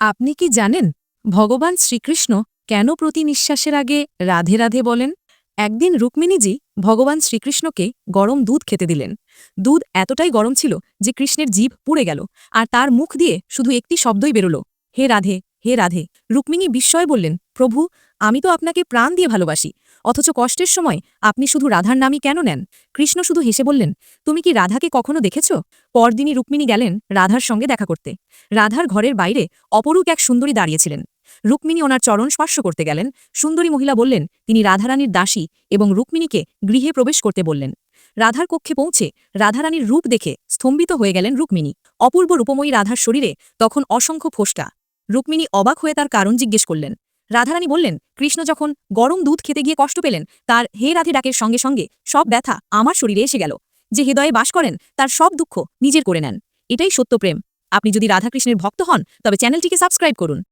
আপনি কি জানেন ভগবান শ্রীকৃষ্ণ কেন প্রতি নিঃশ্বাসের আগে রাধে রাধে বলেন? একদিন রুক্মিণীজি ভগবান শ্রীকৃষ্ণকে গরম দুধ খেতে দিলেন। দুধ এতটাই গরম ছিল যে কৃষ্ণের জীব পুড়ে গেল, আর তার মুখ দিয়ে শুধু একটি শব্দই বেরোল। হে রাধে হে রাধে, রুক্মিণী বিস্ময়ে বললেন, প্রভু, আমি তো আপনাকে প্রাণ দিয়ে ভালোবাসি, অথচ কষ্টের সময় আপনি শুধু রাধার নামই কেন নেন? কৃষ্ণ শুধু হেসে বললেন, তুমি কি রাধাকে কখনো দেখেছ? পরদিনই রুক্মিণী গেলেন রাধার সঙ্গে দেখা করতে। রাধার ঘরের বাইরে অপরূপ এক সুন্দরী দাঁড়িয়েছিলেন। রুক্মিণী ওনার চরণ স্পর্শ করতে গেলেন। সুন্দরী মহিলা বললেন, তিনি রাধারানীর দাসী এবং রুক্মিণীকে গৃহে প্রবেশ করতে বললেন। রাধার কক্ষে পৌঁছে রাধারানীর রূপ দেখে স্তম্ভিত হয়ে গেলেন রুক্মিণী। অপূর্ব রূপময়ী রাধার শরীরে তখন অসংখ্য ফোসকা রুক্মিণী অবাক হয়ে তার কারণ জিজ্ঞেস করলেন। রাধারানী বললেন, কৃষ্ণ যখন গরম দুধ খেতে গিয়ে কষ্ট পেলেন, তার হে রাধে ডাকের সঙ্গে সঙ্গে সব ব্যথা আমার শরীরে এসে গেল। যে হৃদয়ে বাস করেন, তার সব দুঃখ নিজের করে নেন। এটাই সত্য প্রেম। আপনি যদি রাধাকৃষ্ণের ভক্ত হন, তবে চ্যানেলটিকে সাবস্ক্রাইব করুন।